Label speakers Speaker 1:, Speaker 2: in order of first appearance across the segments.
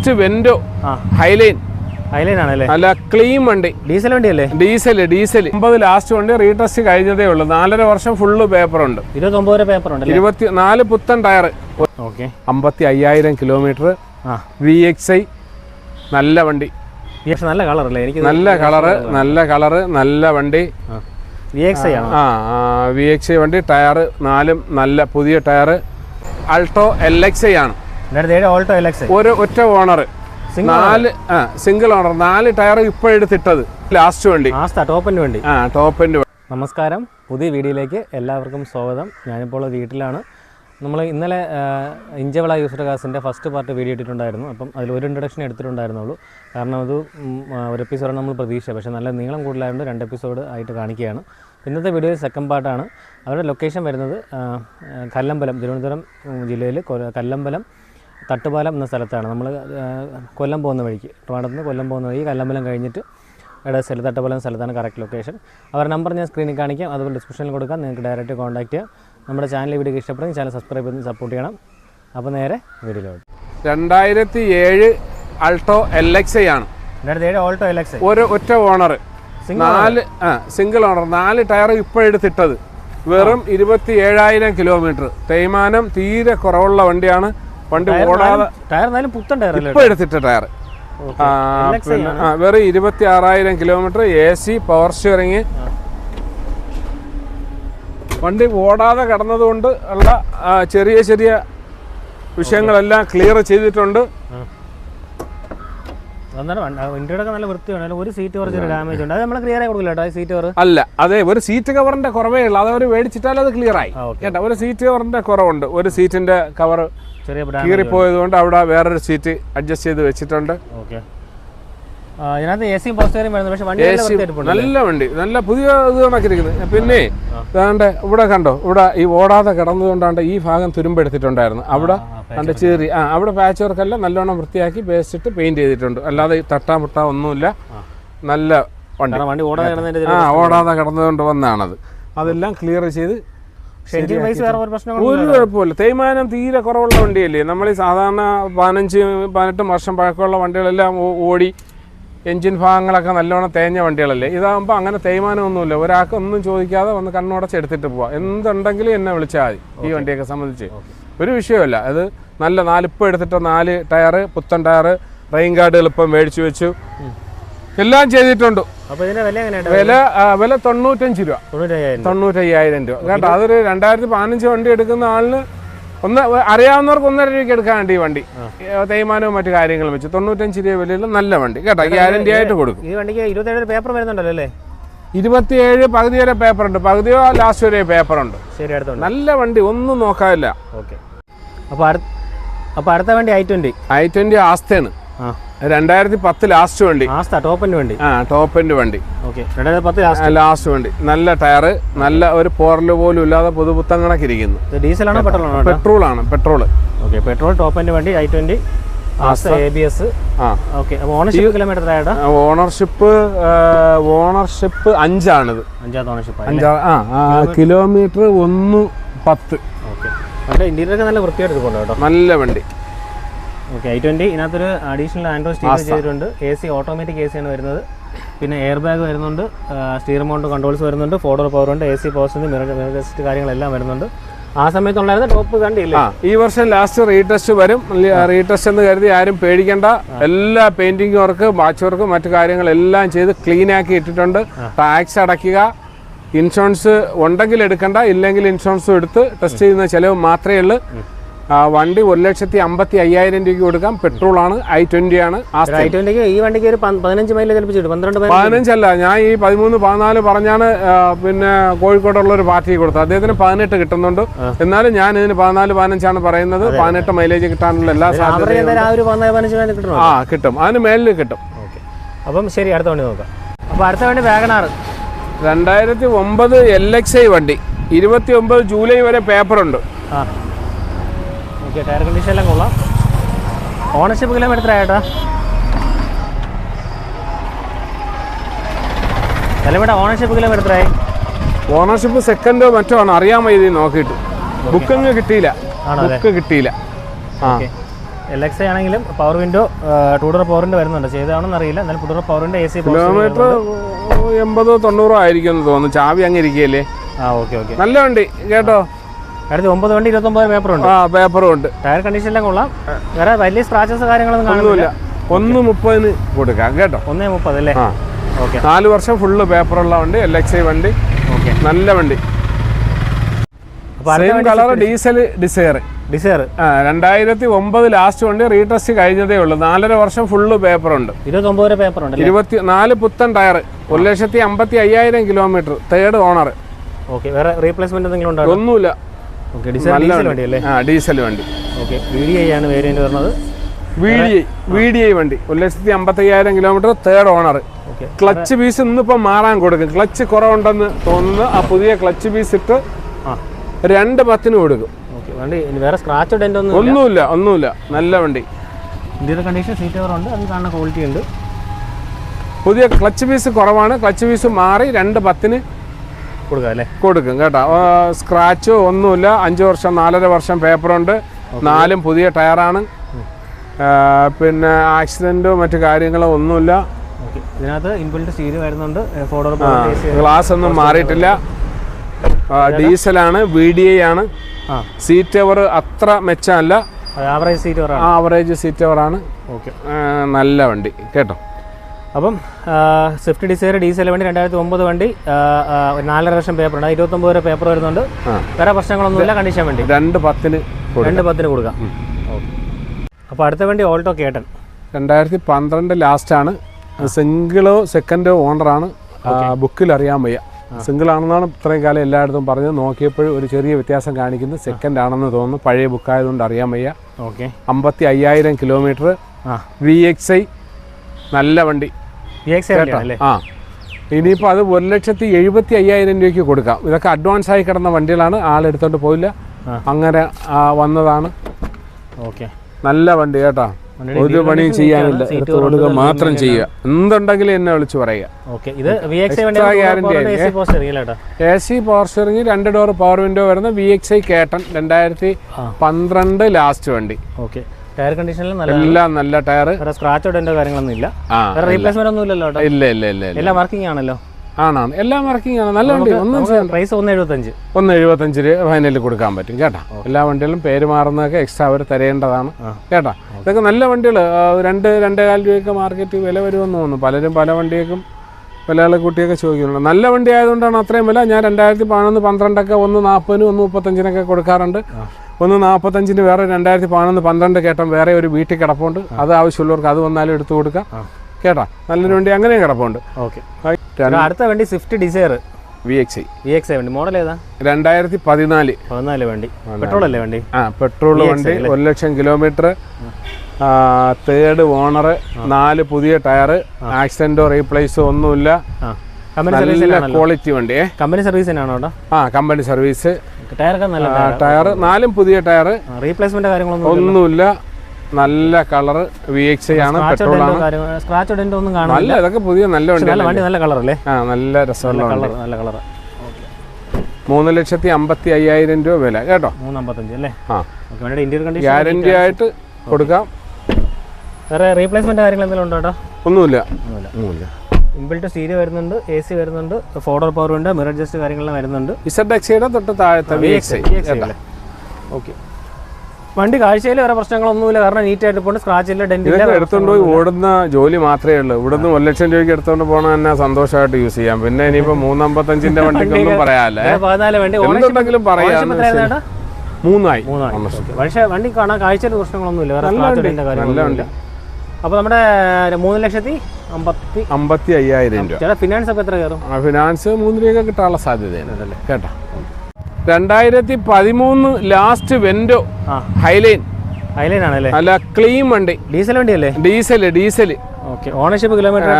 Speaker 1: Last Vento Highline നല്ല clean വണ്ടി.
Speaker 2: Diesel വണ്ടി അല്ലേ?
Speaker 1: ഡീസൽ ഡീസൽ ഒമ്പത് ലാസ്റ്റ് വണ്ടി റീടെസ്റ്റ് കഴിഞ്ഞതേ ഉള്ളൂ. നാലര വർഷം ഫുള്ള് പേപ്പർ ഉണ്ട്.
Speaker 2: ഇരുപത്തൊമ്പത് പേപ്പർ ഉണ്ട്
Speaker 1: ഇരുപത്തി നാല് പുത്തൻ ടയർ
Speaker 2: ഓക്കെ
Speaker 1: അമ്പത്തി അയ്യായിരം കിലോമീറ്റർ വി എക്സ് ഐ നല്ല വണ്ടി.
Speaker 2: നല്ല കളർ അല്ലേ? എനിക്ക്
Speaker 1: നല്ല കളറ് നല്ല കളറ് നല്ല വണ്ടി.
Speaker 2: വി എക്സ് ഐ
Speaker 1: ആ വി എക്സ് ഐ വണ്ടി ടയർ നാലും നല്ല പുതിയ tyre Alto L X I ആണ്.
Speaker 2: ഓൾട്ടോ
Speaker 1: ഒരു ഒറ്റ ഓണർ നാല് സിംഗിൾ ഓണർ നാല് ടയർ ഇപ്പോൾ എടുത്തിട്ടത്. ലാസ്റ്റ് വണ്ടി.
Speaker 2: ടോപ്പിന്റെ വണ്ടി.
Speaker 1: ആ വണ്ടി
Speaker 2: നമസ്കാരം. പുതിയ വീഡിയോയിലേക്ക് എല്ലാവർക്കും സ്വാഗതം. ഞാനിപ്പോൾ വീട്ടിലാണ്. നമ്മൾ ഇന്നലെ ഇഞ്ചവള യൂസർ കാസിന്റെ ഫസ്റ്റ് പാർട്ട് വീഡിയോ ഇട്ടിട്ടുണ്ടായിരുന്നു. അപ്പം അതിൽ ഒരു ഇൻട്രഡക്ഷൻ എടുത്തിട്ടുണ്ടായിരുന്നുള്ളൂ. കാരണം അത് ഒരു എപ്പിസോഡാണ് നമ്മൾ പ്രതീക്ഷ പക്ഷേ നല്ല നീളം കൂടുതലായതുകൊണ്ട് രണ്ട് എപ്പിസോഡ് ആയിട്ട് കാണിക്കുകയാണ്. ഇന്നത്തെ വീഡിയോ സെക്കൻഡ് പാർട്ടാണ് അവരുടെ ലൊക്കേഷൻ വരുന്നത് കല്ലമ്പലം തിരുവനന്തപുരം ജില്ലയിൽ കൊ- കല്ലമ്പലം തട്ടുപാലം എന്ന സ്ഥലത്താണ്. നമ്മൾ കൊല്ലം പോകുന്ന വഴിക്ക് ട്രിവാൻഡ്രത്ത് നിന്ന് കൊല്ലം പോകുന്ന വഴി കല്ലമ്പലം കഴിഞ്ഞിട്ട് ഇവിടെ സ്ഥലം തട്ടുപാലം സ്ഥലത്താണ് കറക്റ്റ് ലൊക്കേഷൻ അവരുടെ നമ്പർ ഞാൻ സ്ക്രീനിൽ കാണിക്കാം. അതുപോലെ ഡിസ്ക്രിപ്ഷനിൽ കൊടുക്കാം. നിങ്ങൾക്ക് ഡയറക്റ്റ് കോൺടാക്ട് ചെയ്യാം. നമ്മുടെ ചാനൽ വീഡിയോ ഇഷ്ടപ്പെടുമെങ്കിൽ ചാനൽ സബ്സ്ക്രൈബ് ചെയ്ത് സപ്പോർട്ട് ചെയ്യണം. അപ്പോൾ നേരെ വീഡിയോയിലോട്ട്
Speaker 1: രണ്ടായിരത്തി ഏഴ് അൾട്ടോ എൽ എക്സ് ഐ ആണ്
Speaker 2: ഓൾട്ടോ എൽ എക്സ്
Speaker 1: ഒരു ഒറ്റ ഓണർ നാല് ആ സിംഗിൾ ഓണർ നാല് ടയർ ഇപ്പോൾ എടുത്തിട്ടത്. വെറും ഇരുപത്തി ഏഴായിരം കിലോമീറ്റർ തേയ്മാനം തീരെ കുറവുള്ള വണ്ടിയാണ്. വണ്ടി ഓടാതെ
Speaker 2: ടയർ പുത്തൻ ടയർ
Speaker 1: ഇപ്പോൾ എടുത്തിട്ട ടയർ. വെറും ഇരുപത്തി ആറായിരം kilometre A C power steering വണ്ടി ഓടാതെ കടന്നതുകൊണ്ട് ഉള്ള ചെറിയ ചെറിയ വിഷയങ്ങളെല്ലാം ക്ലിയർ ചെയ്തിട്ടുണ്ട്.
Speaker 2: അന്നേരം വണ്ടിയുടെ ഒക്കെ നല്ല വൃത്തിയാണ് ഒരു സീറ്റ് കുറച്ചൊരു ഡാമേജ് ഉണ്ട്. അത് നമ്മൾ ക്ലിയർ ആയി കൊടുക്കില്ല കേട്ടോ ഈ സീറ്റ് കവർ
Speaker 1: അല്ല അതെ ഒരു സീറ്റ് കവറിന്റെ കുറവേ ഉള്ളൂ. അത് അവർ മേടിച്ചിട്ടാൽ അത് ക്ലിയർ ആയി. കേട്ടോ ഒരു സീറ്റ് കവറിന്റെ കുറവുണ്ട്. ഒരു സീറ്റിന്റെ കവർ കീറിപ്പോയത് കൊണ്ട് അവിടെ വേറൊരു സീറ്റ് അഡ്ജസ്റ്റ് ചെയ്ത് വെച്ചിട്ടുണ്ട്.
Speaker 2: ഓക്കെ ഇതിനകത്ത് എ സിയും പവർ വരുന്നത് പക്ഷേ വണ്ടി നല്ല
Speaker 1: വണ്ടി. നല്ല പുതിയ ഇത് കണക്കിരിക്കുന്നത് പിന്നെ ദാണ്ട് ഇവിടെ കണ്ടോ ഇവിടെ ഈ ഓടാതെ കിടന്നതുകൊണ്ടാണ്ട് ഈ ഭാഗം തുരുമ്പെടുത്തിട്ടുണ്ടായിരുന്നു. അവിടെ കണ്ട് ചീറി. ആ അവിടെ പാച്ച് വർക്കെല്ലാം നല്ലോണം വൃത്തിയാക്കി പേസ്റ്റിട്ട് പെയിന്റ് ചെയ്തിട്ടുണ്ട്. അല്ലാതെ തട്ടാ മുട്ടാ ഒന്നുമില്ല. നല്ല വണ്ടി.
Speaker 2: വണ്ടി ഓടാതെ
Speaker 1: ആ ഓടാതെ കിടന്നുകൊണ്ട് വന്നാണത്. അതെല്ലാം ക്ലിയർ ചെയ്ത്
Speaker 2: ഒരു
Speaker 1: കുഴപ്പമില്ല തേയ്മാനം തീരെ കുറവുള്ള വണ്ടിയല്ലേ? നമ്മൾ ഈ സാധാരണ പതിനഞ്ച് പതിനെട്ട് വർഷം പഴക്കമുള്ള വണ്ടികളെല്ലാം ഓടി എഞ്ചിൻ ഭാഗങ്ങളൊക്കെ നല്ലോണം തേഞ്ഞ വണ്ടികളല്ലേ? ഇതാകുമ്പോൾ അങ്ങനെ തേയ്മാനമൊന്നുമില്ല. ഒരാൾക്ക് ഒന്നും ചോദിക്കാതെ വന്ന് കണ്ണുടച്ച് എടുത്തിട്ട് പോവാം. എന്തുണ്ടെങ്കിലും എന്നെ വിളിച്ചാൽ മതി ഈ വണ്ടിയൊക്കെ സംബന്ധിച്ച്. ഒരു വിഷയമല്ല. അത് നല്ല നാലിപ്പം എടുത്തിട്ട് നാല് ടയറ് പുത്തൻ ടയറ് റെയിൻ ഗാർഡുകൾ ഇപ്പം മേടിച്ചു വെച്ചു. എല്ലാം ചെയ്തിട്ടുണ്ട്.
Speaker 2: വില
Speaker 1: വില തൊണ്ണൂറ്റഞ്ച് രൂപ.
Speaker 2: തൊണ്ണൂറ്റയ്യായിരം
Speaker 1: രൂപ. കേട്ടോ അതൊരു രണ്ടായിരത്തി പതിനഞ്ച് വണ്ടി എടുക്കുന്ന ആളിന് ഒന്ന് അറിയാവുന്നവർക്ക് ഒന്നര രൂപയ്ക്ക് എടുക്കാണ്ട് ഈ വണ്ടി. തേയ്മാനവും മറ്റു കാര്യങ്ങളും വെച്ച് തൊണ്ണൂറ്റഞ്ച് രൂപ വിലയിൽ നല്ല വണ്ടി. കേട്ടോ ഗ്യാരണ്ടി ആയിട്ട് കൊടുക്കും.
Speaker 2: ഈ വണ്ടിക്ക് ഇരുപത്തേഴ് പേപ്പർ വരുന്നുണ്ടല്ലോ അല്ലേ?
Speaker 1: ഇരുപത്തിയേഴ് പകുതി വരെ പേപ്പർ ഉണ്ട് പകുതിയോ ലാസ്റ്റ് വരെ പേപ്പർ ഉണ്ട്
Speaker 2: ശരി
Speaker 1: നല്ല വണ്ടി ഒന്നും നോക്കാനില്ല.
Speaker 2: ഓക്കെ. അപ്പോൾ അടുത്ത അപ്പോൾ അടുത്ത വണ്ടി ഐ ട്വന്റി
Speaker 1: ഐ ട്വന്റി ആസ്തയാണ്.
Speaker 2: ആ.
Speaker 1: രണ്ടായിരത്തി പത്ത് ലാസ്റ്റ് വണ്ടി.
Speaker 2: ആസ്ത ടോപ്പിന്റെ വണ്ടി.
Speaker 1: ആ ടോപ്പ് എൻഡ് വണ്ടി.
Speaker 2: ഓക്കെ. രണ്ടായിരത്തി പത്ത് ലാസ്റ്റ്
Speaker 1: ലാസ്റ്റ് വണ്ടി. നല്ല ടയറ് നല്ല ഒരു പോറൽ പോലും ഇല്ലാതെ പുതുപുത്തം കണക്കിരിക്കുന്നു
Speaker 2: ഡീസലാണോ പെട്രോളാണോ കേട്ടോ
Speaker 1: പെട്രോൾ ആണ് പെട്രോൾ
Speaker 2: ഓക്കെ പെട്രോൾ ടോപ്പിന്റെ വണ്ടി ഐ ട്വന്റി ഓണർഷിപ്പ്
Speaker 1: ഓണർഷിപ്പ് അഞ്ചാണിത്. കിലോമീറ്റർ ഒന്ന് പത്ത്.
Speaker 2: നല്ല വൃത്തിയായിട്ട് കേട്ടോ.
Speaker 1: നല്ല വണ്ടി.
Speaker 2: ഓക്കെ ഐ ട്വന്റി ഇതിനകത്തൊരു അഡീഷണൽ ആൻഡ്രോയിഡ് സ്റ്റീരിയോ ചെയ്തിട്ടുണ്ട്. A C automatic A C ആണ് വരുന്നത്. പിന്നെ എയർ ബാഗ് വരുന്നുണ്ട് സ്റ്റീർ മൗണ്ട് കൺട്രോൾസ് വരുന്നുണ്ട് ഫോട്ടോ പവർ ഉണ്ട് A C post mirror mirror കാര്യങ്ങളെല്ലാം വരുന്നുണ്ട്. ആ സമയത്തുണ്ടായിരുന്ന ടോപ്പ് കണ്ടില്ല?
Speaker 1: ഈ വർഷം ലാസ്റ്റ് റീടെസ്റ്റ് വരും. റീടെസ്റ്റ് എന്ന് കരുതി ആരും പേടിക്കേണ്ട. എല്ലാ പെയിന്റിംഗ് വർക്ക് വാച്ച് വർക്ക് മറ്റു കാര്യങ്ങളെല്ലാം ചെയ്ത് ക്ലീൻ ആക്കി ഇട്ടിട്ടുണ്ട്. ടാക്സ് അടയ്ക്കുക. ഇൻഷുറൻസ് ഉണ്ടെങ്കിൽ എടുക്കണ്ട ഇല്ലെങ്കിൽ ഇൻഷുറൻസും എടുത്ത് ടെസ്റ്റ് ചെയ്യുന്ന ചിലവ് മാത്രമേ ഉള്ളൂ. വണ്ടി ഒരു ലക്ഷത്തി അമ്പത്തി അയ്യായിരം രൂപയ്ക്ക് കൊടുക്കാം. പെട്രോൾ ആണ് ഐ ട്വന്റി ആണ്.
Speaker 2: ഐ ഈ വണ്ടിക്ക് ഒരു പതിനഞ്ച് മൈൽ പന്ത്രണ്ട്
Speaker 1: പതിനഞ്ചല്ല ഞാൻ ഈ പതിമൂന്ന് പതിനാല് പറഞ്ഞാണ് പിന്നെ കോഴിക്കോടുള്ള ഒരു പാർട്ടി കൊടുത്തത്. അദ്ദേഹത്തിന് പതിനെട്ട് കിട്ടുന്നുണ്ട്. എന്നാലും ഞാൻ ഇതിന് പതിനാല് പതിനഞ്ചാണ് പറയുന്നത്. പതിനെട്ട് മൈലേജ് കിട്ടാനുള്ള എല്ലാ സാധ്യതയും
Speaker 2: ആ
Speaker 1: കിട്ടും. അതിന് മേലിൽ കിട്ടും.
Speaker 2: അപ്പം ശരി അടുത്ത വണ്ടി നോക്കാം. അപ്പോൾ അടുത്ത വണ്ടി വാഗണാർ
Speaker 1: രണ്ടായിരത്തി ഒമ്പത് എൽ എക്സ് ഐ വണ്ടി. ഇരുപത്തി ഒമ്പത് ജൂലൈ വരെ പേപ്പറുണ്ട്.
Speaker 2: ഓക്കെ ടയർ കണ്ടീഷൻ എല്ലാം കൊള്ളാം. ഓണർഷിപ്പ് കിലോമീറ്റർ ആയിട്ടാ. നിലവിടെ ഓണർഷിപ്പ് കിലോമീറ്റർ ആയി.
Speaker 1: ഓണർഷിപ്പ് സെക്കൻഡോ മറ്റോ ആണ് അറിയാൻ വൈദ്യ നോക്കിയിട്ട്. ബുക്കങ്ങ് കിട്ടിയില്ല. ബുക്ക് കിട്ടിയില്ല. ആ.
Speaker 2: എൽ എക്സ് ആണെങ്കിലും power window two door power window വരുന്നുണ്ട്. ചെയ്തതാണെന്ന് അറിയില്ല. എന്നാലും two door power window A C
Speaker 1: kilometre എൺപതോ തൊണ്ണൂറോ ആയിരിക്കും എന്ന് തോന്നുന്നു. ചാവി അങ്ങ് ഇരിക്കുകയല്ലേ?
Speaker 2: ആ ഓക്കെ ഓക്കെ
Speaker 1: നല്ല വണ്ടി കേട്ടോ?
Speaker 2: അടുത്ത് ഒമ്പത് വണ്ടി ഇരുപത്തൊമ്പത് പേപ്പർ ഉണ്ട്.
Speaker 1: ആ പേപ്പറും ഉണ്ട്.
Speaker 2: ടയർ കണ്ടീഷൻ എല്ലാം കൊള്ളാം. വേറെ വലിയ സ്ക്രാച്ചസ് കാര്യങ്ങളൊന്നും കാണുന്നില്ല.
Speaker 1: ഒന്ന് മുപ്പതിന് കൊടുക്കാം കേട്ടോ?
Speaker 2: ഒന്നേ മുപ്പത് അല്ലേ? ഓക്കെ
Speaker 1: നാല് വർഷം ഫുള്ള് പേപ്പറുള്ള വണ്ടി എൽ എക്സ് ഐ വണ്ടി.
Speaker 2: ഓക്കെ
Speaker 1: നല്ല വണ്ടി.
Speaker 2: അപ്പോൾ
Speaker 1: same colour diesel Dzire
Speaker 2: Dzire.
Speaker 1: രണ്ടായിരത്തി ഒമ്പത് ലാസ്റ്റ് വണ്ടി റീടെസ്റ്റ് കഴിഞ്ഞതേ ഉള്ളൂ. നാലര വർഷം ഫുള്ള് പേപ്പറുണ്ട്.
Speaker 2: ഇരുപത്തൊമ്പത് വരെ പേപ്പർ ഉണ്ട്
Speaker 1: ഇരുപത്തി നാല് പുത്തൻ ടയർ ഒരു ലക്ഷത്തി അമ്പത്തി അയ്യായിരം കിലോമീറ്റർ തേർഡ് ഓണർ.
Speaker 2: ഓക്കെ വേറെ റീപ്ലേസ്മെന്റ് എന്തെങ്കിലും ഉണ്ടോ
Speaker 1: ഒന്നുമില്ല.
Speaker 2: ഡീസൽ
Speaker 1: വണ്ടി
Speaker 2: വണ്ടി അല്ലേ
Speaker 1: ആ ഡീസൽ വണ്ടി.
Speaker 2: ഓക്കെ വി ഡി ഐ ആണ് വേരിയന്റ് വരുന്നത്.
Speaker 1: V D I V D I വണ്ടി. ഒരു ലക്ഷത്തി അമ്പത്തി അയ്യായിരം kilometre third owner. Clutch piece ഇന്നിപ്പം മാറാൻ കൊടുക്കും. ക്ലച്ച് കുറവുണ്ടെന്ന് തോന്നുന്നു. ആ പുതിയ ക്ലച്ച് പീസ് ഇട്ട് രണ്ട് പത്തിന് കൊടുക്കും
Speaker 2: വേറെ സ്ക്രാച്ച് ഒന്നും
Speaker 1: ഒന്നുമില്ല. ഒന്നുമില്ല നല്ല വണ്ടി.
Speaker 2: ഇന്ത്യയുടെ കണ്ടീഷൻ സീറ്റ് കവർ ഉണ്ട് അത് കാണുന്ന ക്വാളിറ്റി ഉണ്ട്.
Speaker 1: പുതിയ ക്ലച്ച് പീസ് കുറവാണ്. ക്ലച്ച് പീസ് മാറി രണ്ട് പത്തിന്
Speaker 2: കൊടുക്കാം അല്ലേ?
Speaker 1: കൊടുക്കും കേട്ടോ. സ്ക്രാച്ച് ഒന്നുമില്ല. അഞ്ച് വർഷം നാലര വർഷം പേപ്പറുണ്ട് നാലും പുതിയ ടയറാണ് പിന്നെ ആക്സിഡന്റോ മറ്റു കാര്യങ്ങളോ ഒന്നുമില്ല.
Speaker 2: ഇതിനകത്ത് ഇൻബിൽറ്റ് സ്റ്റീരിയോ വരുന്നുണ്ട്.
Speaker 1: ഗ്ലാസ് ഒന്നും മാറിയിട്ടില്ല. ഡീസലാണ് വി ഡി ഐ ആണ്. സീറ്റ് അവർ അത്ര മെച്ചമല്ല.
Speaker 2: ആവറേജ് സീറ്റ് അവർ
Speaker 1: ആവറേജ് സീറ്റ് കവറാണ്
Speaker 2: ഓക്കെ.
Speaker 1: ആ, നല്ല വണ്ടി കേട്ടോ?
Speaker 2: അപ്പം സ്വിഫ്റ്റ് ഡിസൈർ ഡീസൽ വണ്ടി രണ്ടായിരത്തി ഒമ്പത് വണ്ടി നാലര ലക്ഷം പേപ്പർ ഉണ്ട്. ഇരുപത്തൊമ്പത് വരെ പേപ്പർ വരുന്നുണ്ട്. വേറെ പ്രശ്നങ്ങളൊന്നുമില്ല കണ്ടീഷൻ വണ്ടി.
Speaker 1: രണ്ട് പത്തിന്
Speaker 2: രണ്ട് പത്തിന് കൊടുക്കാം. അപ്പോൾ അടുത്ത വണ്ടി ഓൾട്ടോ കേട്ടൻ.
Speaker 1: രണ്ടായിരത്തി പന്ത്രണ്ട് ലാസ്റ്റാണ് സിംഗിളോ സെക്കൻഡോ ഓണറാണ് ബുക്കിൽ അറിയാൻ വയ്യ. സിംഗിൾ ആണെന്നാണ് ഇത്രയും കാലം എല്ലായിടത്തും പറഞ്ഞത്. നോക്കിയപ്പോൾ ഒരു ചെറിയ വ്യത്യാസം കാണിക്കുന്നു. സെക്കൻഡ് ആണെന്ന് തോന്നുന്നു. പഴയ ബുക്കായതുകൊണ്ട് അറിയാൻ വയ്യ.
Speaker 2: ഓക്കെ.
Speaker 1: അമ്പത്തി അയ്യായിരം കിലോമീറ്റർ വി എക്സ് ഐ നല്ല വണ്ടി. ആ. ഇനിയിപ്പോൾ അത് ഒരു ലക്ഷത്തി എഴുപത്തി അയ്യായിരം രൂപയ്ക്ക് കൊടുക്കാം. ഇതൊക്കെ അഡ്വാൻസ് ആയി കിടന്ന വണ്ടികളാണ്. ആളെടുത്തോണ്ട് പോയില്ല അങ്ങനെ വന്നതാണ്.
Speaker 2: ഓക്കെ.
Speaker 1: നല്ല വണ്ടി കേട്ടോ. ഒരു പണിയും ചെയ്യാനില്ല. എടുത്ത് കൊടുക്കുക മാത്രം ചെയ്യുക. എന്തുണ്ടെങ്കിലും എന്നെ വിളിച്ച് പറയുക.
Speaker 2: എ സി
Speaker 1: പവർ സ്റ്റിയറിംഗ് രണ്ട് ഡോർ പവർ വിൻഡോ വരുന്ന. വി എക്സ് ഐ കേട്ടൺ രണ്ടായിരത്തി. പന്ത്രണ്ട് ലാസ്റ്റ് വണ്ടി.
Speaker 2: ഓക്കെ. ടയർ കണ്ടീഷനിൽ നല്ല
Speaker 1: എല്ലാം നല്ല ടയർ
Speaker 2: സ്ക്രാച്ച് കാര്യങ്ങളൊന്നും ഇല്ല. റീപ്ലേസ്മെന്റ് ഒന്നും ഇല്ലല്ലോ
Speaker 1: ഇല്ല ഇല്ല ഇല്ല ഇല്ല.
Speaker 2: എല്ലാം വർക്കിംഗ് ആണല്ലോ.
Speaker 1: ആണാണ്. എല്ലാം വർക്കിംഗ് ആണ്. നല്ല വണ്ടി ഒന്നും
Speaker 2: പ്രൈസ് ഒന്ന് എഴുപത്തഞ്ച്
Speaker 1: ഒന്ന് എഴുപത്തഞ്ച് രൂപ ഫൈനലിൽ കൊടുക്കാൻ പറ്റും കേട്ടാ? എല്ലാ വണ്ടികളും പേര് മാറുന്നതൊക്കെ എക്സ്ട്രാ അവർ തരേണ്ടതാണ്. കേട്ടാ? ഇതൊക്കെ നല്ല വണ്ടികൾ രണ്ട് രണ്ടേകാൽ രൂപയൊക്കെ മാർക്കറ്റ് വില വരുമെന്ന് തോന്നുന്നു. പലരും പല വണ്ടിയേക്കും വിലകളെ കുട്ടിയൊക്കെ ചോദിക്കുന്നുണ്ട്. നല്ല വണ്ടി ആയതുകൊണ്ടാണ് അത്രയും വില. ഞാൻ രണ്ടായിരത്തി പതിനൊന്ന് പന്ത്രണ്ടൊക്കെ ഒന്ന് നാൽപ്പതിനും ഒന്ന് മുപ്പത്തഞ്ചിനൊക്കെ കൊടുക്കാറുണ്ട്. ഒന്ന് നാൽപ്പത്തഞ്ചിന് വേറെ രണ്ടായിരത്തി പതിനൊന്ന് പന്ത്രണ്ട് കേട്ടം വേറെ ഒരു വീട്ടിൽ കിടപ്പുണ്ട്. അത് ആവശ്യമുള്ളവർക്ക് അത് വന്നാലും എടുത്തു കൊടുക്കാം. കേട്ടാ? നല്ലൊരു വണ്ടി അങ്ങനെയും കിടപ്പുണ്ട്.
Speaker 2: ഓക്കെ. അടുത്ത വണ്ടി Swift Dzire
Speaker 1: V X I
Speaker 2: V X വണ്ടി. മോഡൽ ഏതാ?
Speaker 1: രണ്ടായിരത്തി പതിനാല്
Speaker 2: പതിനാല്. വണ്ടി? പെട്രോൾ അല്ലേ വണ്ടി
Speaker 1: ആ പെട്രോൾ വണ്ടി ഒരു ലക്ഷം കിലോമീറ്റർ തേർഡ് ഓണർ നാല് പുതിയ ടയർ ആക്സിഡന്റോ റീപ്ലേസോ ഒന്നുമില്ല. നല്ല ക്വാളിറ്റി വണ്ടി
Speaker 2: കമ്പനി സർവീസ് തന്നെയാണോ
Speaker 1: ആ കമ്പനി സർവീസ് ടയർ നാലും പുതിയ ടയർ
Speaker 2: റീപ്ലേസ്മെന്റ് കാര്യങ്ങളൊന്നും
Speaker 1: ഒന്നുമില്ല. നല്ല കളർ വി എക്സ് ആണ് പെട്രോൾ ആണ്.
Speaker 2: സ്ക്രാച്ച് ഒന്നും
Speaker 1: നല്ല ഇതൊക്കെ പുതിയ നല്ല വണ്ടി
Speaker 2: നല്ല വണ്ടി നല്ല കളർ അല്ലേ
Speaker 1: ആ നല്ല രസമുള്ള
Speaker 2: കളർ നല്ല കളർ
Speaker 1: മൂന്ന് ലക്ഷത്തി അമ്പത്തി അയ്യായിരം രൂപ വില കേട്ടോ?
Speaker 2: മൂന്നമ്പത്തഞ്ച് അല്ലേ?
Speaker 1: ആ. ഗ്യാരണ്ടി ആയിട്ട് കൊടുക്കാം.
Speaker 2: വേറെ റീപ്ലേസ്മെന്റ് കാര്യങ്ങൾ എന്തെങ്കിലും ഉണ്ടോ കേട്ടോ?
Speaker 1: ഒന്നുമില്ല.
Speaker 2: ഒന്നുമില്ല.
Speaker 1: ഒന്നുമില്ല.
Speaker 2: ഇൻബിൽറ്റ് സ്റ്റീരിയോ വരുന്നുണ്ട് എ സി വരുന്നുണ്ട് ഫോർഡർ പവർ ഉണ്ട് മിറർ ജസ്റ്റ് കാര്യങ്ങളെല്ലാം വരുന്നുണ്ട്.
Speaker 1: ഇസഡ് എക്സൈഡ് തൊട്ട് താഴത്തെ വി എക്സ് ഐ
Speaker 2: ഓക്കെ. വണ്ടി കാഴ്ചയിൽ വേറെ പ്രശ്നങ്ങളൊന്നുമില്ല. കാരണം നീറ്റ് ആയിട്ട് പോണ്ട് സ്ക്രാച്ച് ഇല്ല ഡെന്റ് ഇല്ല
Speaker 1: ഇതൊക്കെ എടുത്തോണ്ട് പോയി ഓടുന്ന ജോലി മാത്രമേ ഉള്ളൂ. ഇവിടുന്ന് ഒരു ലക്ഷം രൂപയ്ക്ക് എടുത്തോണ്ട് പോകണ തന്നെ സന്തോഷമായിട്ട് യൂസ് ചെയ്യാം. പിന്നെ ഇനിയിപ്പോ മൂന്നമ്പത്തഞ്ചിന്റെ വണ്ടിക്കൊന്നും പറയാല്ലേ?
Speaker 2: പതിനാല് വണ്ടി
Speaker 1: എന്തുണ്ടെങ്കിലും പറയാം. മൂന്നായി
Speaker 2: പക്ഷേ വണ്ടി കാണാൻ കാഴ്ചയിൽ പ്രശ്നങ്ങളൊന്നുമില്ല. വേറെ അപ്പോൾ നമ്മുടെ മൂന്ന് ലക്ഷത്തി അമ്പത്തി
Speaker 1: അമ്പത്തി അയ്യായിരം രൂപ.
Speaker 2: ഫിനാൻസ് ഒക്കെ എത്ര കയറും?
Speaker 1: ഫിനാൻസ് മൂന്ന് രൂപയൊക്കെ കിട്ടാനുള്ള സാധ്യതയാണ്. കേട്ടോ? രണ്ടായിരത്തി പതിമൂന്ന് ലാസ്റ്റ്
Speaker 2: വെൻഡോ
Speaker 1: ഹൈലൈൻ
Speaker 2: ഹൈലൈൻ ആണല്ലേ?
Speaker 1: അല്ല ക്ലീൻ വണ്ടി.
Speaker 2: Diesel വണ്ടിയല്ലേ?
Speaker 1: Diesel diesel
Speaker 2: ownership kilometre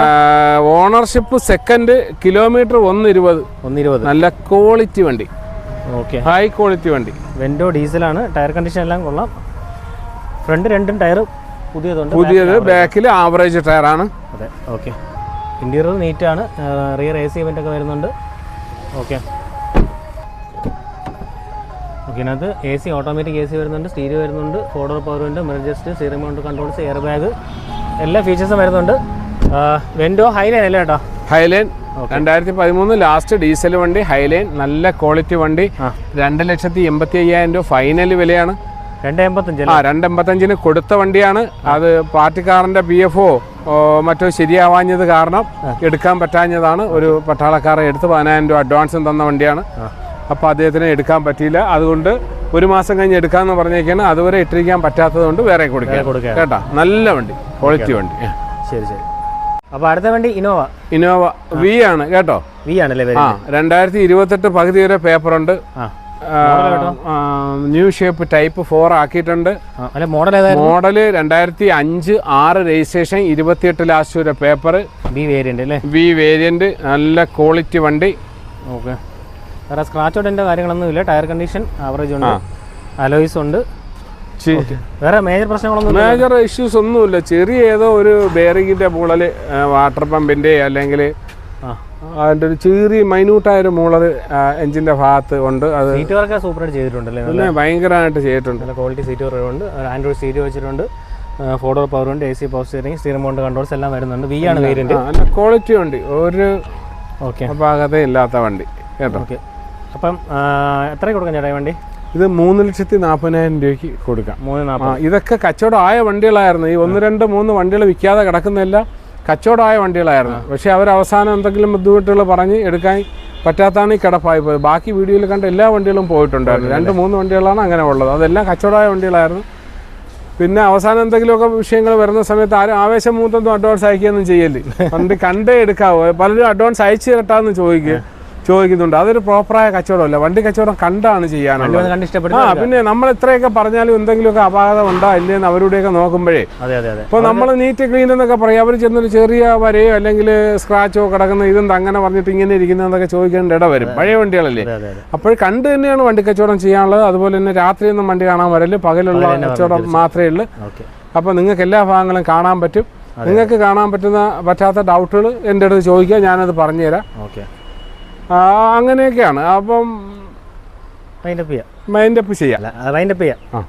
Speaker 1: ownership second kilometre ഒന്ന് ഇരുപത്
Speaker 2: ഒന്ന് ഇരുപത്
Speaker 1: നല്ല ക്വാളിറ്റി വണ്ടി.
Speaker 2: ഓക്കെ
Speaker 1: ഹൈ ക്വാളിറ്റി വണ്ടി.
Speaker 2: വെൻഡോ ഡീസലാണ് ടയർ കണ്ടീഷൻ എല്ലാം കൊള്ളാം. ഫ്രണ്ട് രണ്ടും ടയർ പുതിയതുണ്ട്.
Speaker 1: പുതിയത് ബാക്കിൽ ആവറേജ് ടയറാണ്
Speaker 2: അതെ ഓക്കെ ഇന്റീരിയർ നീറ്റാണ് റിയർ എ സി ഇവന്റ് ഒക്കെ വരുന്നുണ്ട്. ഓക്കെ ഓക്കെ ഇതിനകത്ത് A C automatic A C വരുന്നുണ്ട് സ്റ്റീരിയോ വരുന്നുണ്ട് ഫോർഡോർ പവർ ഉണ്ട് mirror adjust steering mount controls air bag എല്ലാ ഫീച്ചേഴ്സും വരുന്നുണ്ട്. വെൻഡോ ഹൈലൈൻ അല്ലേ കേട്ടോ
Speaker 1: ഹൈലൈൻ രണ്ടായിരത്തി പതിമൂന്ന് ലാസ്റ്റ് ഡീസൽ വണ്ടി ഹൈലൈൻ നല്ല ക്വാളിറ്റി വണ്ടി. രണ്ട് ലക്ഷത്തി എൺപത്തി അയ്യായിരം രൂപ ഫൈനൽ വിലയാണ്. ആ കൊടുത്ത വണ്ടിയാണ്. അത് പാർട്ടിക്കാരന്റെ പി എഫ് ഒ മറ്റോ ശരിയാവാഞ്ഞത് കാരണം എടുക്കാൻ പറ്റാഞ്ഞതാണ്. ഒരു പട്ടാളക്കാരെ എടുത്ത് പതിനായിരം രൂപ അഡ്വാൻസും തന്ന വണ്ടിയാണ്. അപ്പോൾ അദ്ദേഹത്തിന് എടുക്കാൻ പറ്റിയില്ല. അതുകൊണ്ട് ഒരു മാസം കഴിഞ്ഞ് എടുക്കാമെന്ന് പറഞ്ഞേക്കാണ് അതുവരെ ഇട്ടിരിക്കാൻ പറ്റാത്തത് കൊണ്ട് വേറെ കൊടുക്കാം. കേട്ടാ? നല്ല വണ്ടി. ക്വാളിറ്റി വണ്ടി.
Speaker 2: ശരി ശരി. അപ്പോൾ അടുത്ത വണ്ടി ഇനോവ
Speaker 1: ഇനോവ വി ആണ് കേട്ടോ?
Speaker 2: വി ആണല്ലേ
Speaker 1: ആ രണ്ടായിരത്തി ഇരുപത്തെട്ട് പകുതി വരെ പേപ്പറുണ്ട്
Speaker 2: ഉണ്ട്.
Speaker 1: ന്യൂ ഷേപ്പ് ടൈപ്പ് ഫോർ ആക്കിയിട്ടുണ്ട്.
Speaker 2: മോഡൽ
Speaker 1: മോഡൽ രണ്ടായിരത്തി അഞ്ച് ആറ് രജിസ്ട്രേഷൻ ഇരുപത്തിയെട്ട് ലാസ്റ്റ് വരെ പേപ്പർ
Speaker 2: ബി വേരിയന്റ് അല്ലേ?
Speaker 1: വി വേരിയന്റ് നല്ല ക്വാളിറ്റി വണ്ടി.
Speaker 2: ഓക്കെ വേറെ സ്ക്രാച്ച് ഔട്ടിന്റെ കാര്യങ്ങളൊന്നും ഇല്ല. ടയർ കണ്ടീഷൻ ആവറേജ് ഉണ്ട്. അലോയ്സ് ഉണ്ട്. വേറെ മേജർ പ്രശ്നങ്ങളൊന്നും
Speaker 1: മേജർ ഇഷ്യൂസ് ഒന്നുമില്ല. ചെറിയ ഏതോ ഒരു ബെയറിങ്ങിന്റെ മുകളിൽ വാട്ടർ പമ്പിന്റെ അല്ലെങ്കിൽ അതിന്റെ ഒരു ചെറിയ മൈന്യൂട്ടായ ഒരു മൂളർ എഞ്ചിന്റെ ഭാഗത്ത് ഉണ്ട്. അത്
Speaker 2: സീറ്റ് വർക്ക് സൂപ്പറായിട്ട് ചെയ്തിട്ടുണ്ടല്ലേ? നല്ല
Speaker 1: ഭയങ്കരമായിട്ട് ചെയ്തിട്ടുണ്ട്.
Speaker 2: നല്ല ക്വാളിറ്റി സീറ്റ് ഉണ്ട്. ആൻഡ്രോയിഡ് സീറ്റ് വെച്ചിട്ടുണ്ട്. ഫോർ ഡോർ പവർ ഉണ്ട് A C power steering steering mount controls എല്ലാം വരുന്നുണ്ട്. വി ആണ് വേരിയന്റ്
Speaker 1: നല്ല ക്വാളിറ്റി ഉണ്ട്. ഒരു
Speaker 2: ഓക്കെ
Speaker 1: അപാകത ഇല്ലാത്ത വണ്ടി. കേട്ടോ?
Speaker 2: ഓക്കെ അപ്പം എത്ര കൊടുക്കാം ചേട്ടാ വണ്ടി?
Speaker 1: ഇത് മൂന്ന് ലക്ഷത്തി നാൽപ്പതിനായിരം രൂപയ്ക്ക് കൊടുക്കാം.
Speaker 2: മൂന്ന് നാൽപ്പത്.
Speaker 1: ഇതൊക്കെ കച്ചവടമായ വണ്ടികളായിരുന്നു. ഈ ഒന്ന് രണ്ട് മൂന്ന് വണ്ടികൾ വിൽക്കാതെ കിടക്കുന്നില്ല കച്ചവടമായ വണ്ടികളായിരുന്നു. പക്ഷേ അവർ അവസാനം എന്തെങ്കിലും ബുദ്ധിമുട്ടുകൾ പറഞ്ഞ് എടുക്കാൻ പറ്റാത്താണ് ഈ കിടപ്പായി പോയത്. ബാക്കി വീഡിയോയിൽ കണ്ട എല്ലാ വണ്ടികളും പോയിട്ടുണ്ടായിരുന്നു. രണ്ട് മൂന്ന് വണ്ടികളാണ് അങ്ങനെ ഉള്ളത്. അതെല്ലാം കച്ചവടമായ വണ്ടികളായിരുന്നു. പിന്നെ അവസാനം എന്തെങ്കിലുമൊക്കെ വിഷയങ്ങൾ വരുന്ന സമയത്ത് ആരും ആവേശം മൂത്തൊന്നും അഡ്വാൻസ് അയക്കുകയൊന്നും ചെയ്യല്ലേ? വണ്ടി കണ്ടേ എടുക്കാവോ. പലരും അഡ്വാൻസ് അയച്ചു തരട്ടാന്ന് ചോദിക്കുക ചോദിക്കുന്നുണ്ട്. അതൊരു പ്രോപ്പറായ കച്ചവടമല്ല. വണ്ടി കച്ചവടം കണ്ടാണ് ചെയ്യാനുള്ളത്. ആ പിന്നെ നമ്മൾ എത്രയൊക്കെ പറഞ്ഞാലും എന്തെങ്കിലുമൊക്കെ അപാകത ഉണ്ടോ ഇല്ലെന്ന് അവരുടെയൊക്കെ നോക്കുമ്പോഴേ. ഇപ്പോൾ നമ്മൾ നീറ്റ് ക്ലീൻ എന്നൊക്കെ പറയും. അവർ ചെന്നൊരു ചെറിയ വരയോ അല്ലെങ്കിൽ സ്ക്രാച്ചോ കിടക്കുന്ന ഇതെന്താ അങ്ങനെ പറഞ്ഞിട്ട് ഇങ്ങനെ ഇരിക്കുന്നതെന്നൊക്കെ ചോദിക്കേണ്ട ഇട വരും. പഴയ വണ്ടികളല്ലേ. അപ്പോൾ കണ്ട് തന്നെയാണ് വണ്ടി കച്ചവടം ചെയ്യാനുള്ളത്. അതുപോലെ തന്നെ രാത്രിയൊന്നും വണ്ടി കാണാൻ വരൽ. പകലുള്ള കച്ചവടം മാത്രമേ ഉള്ളൂ.
Speaker 2: അപ്പൊ
Speaker 1: അപ്പോൾ നിങ്ങൾക്ക് എല്ലാ ഭാഗങ്ങളും കാണാൻ പറ്റും. നിങ്ങൾക്ക് കാണാൻ പറ്റുന്ന പറ്റാത്ത ഡൗട്ടുകൾ എന്റെ അടുത്ത് ചോദിക്കുക. ഞാനത് പറഞ്ഞുതരാം.
Speaker 2: ഓക്കെ.
Speaker 1: അങ്ങനെയൊക്കെയാണ്. അപ്പം
Speaker 2: മൈൻഡപ്പ് ചെയ്യാം.
Speaker 1: മൈൻഡപ്പ് ചെയ്യാം.
Speaker 2: മൈൻഡപ്പ് ചെയ്യാം.
Speaker 1: ആ.